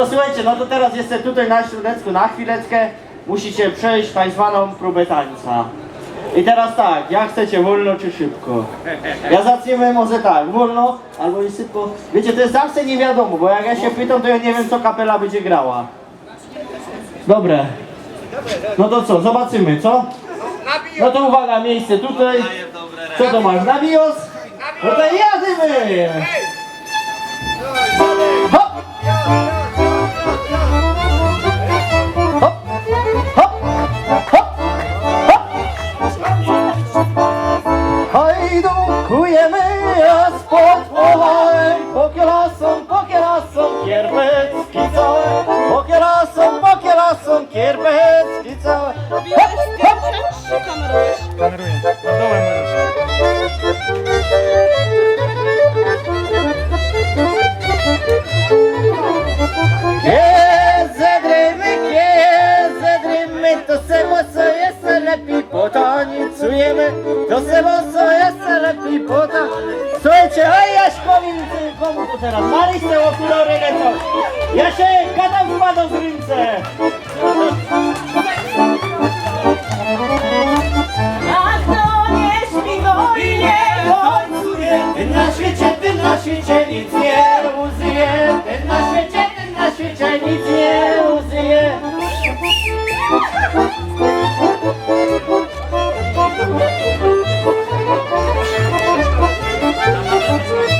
No słuchajcie, no to teraz jestem tutaj na Śródecku na chwileczkę. Musicie przejść tak zwaną próbę tańca. I teraz tak, jak chcecie, wolno czy szybko? Ja zacznijmy może tak, wolno albo i szybko. Wiecie, to jest zawsze nie wiadomo, bo jak ja się pytam, to ja nie wiem co kapela będzie grała. Dobre. No to co, zobaczymy, co? No to uwaga, miejsce tutaj. Co to masz, nawijos? No to jadymy! Widokujemy spod owałem Pokierasą, pokierasą, kierbecki całe Pokierasą, pokierasą, kierbecki całe Robiłeś zdjęcia czy kamerujesz? Kameruję, Kiedy zagrymy, kiedy zagrymy, to lepiej potańcujemy, to samo co jest lepiej potań. Słuchajcie, a ja powiem komu to teraz, Maryś te okulary lecą. Ja się gadam wpadam z ręce. Ach, no nie śpiwo i nie tańcuje, ten na świecie, ten na świecie nic nie uzyje,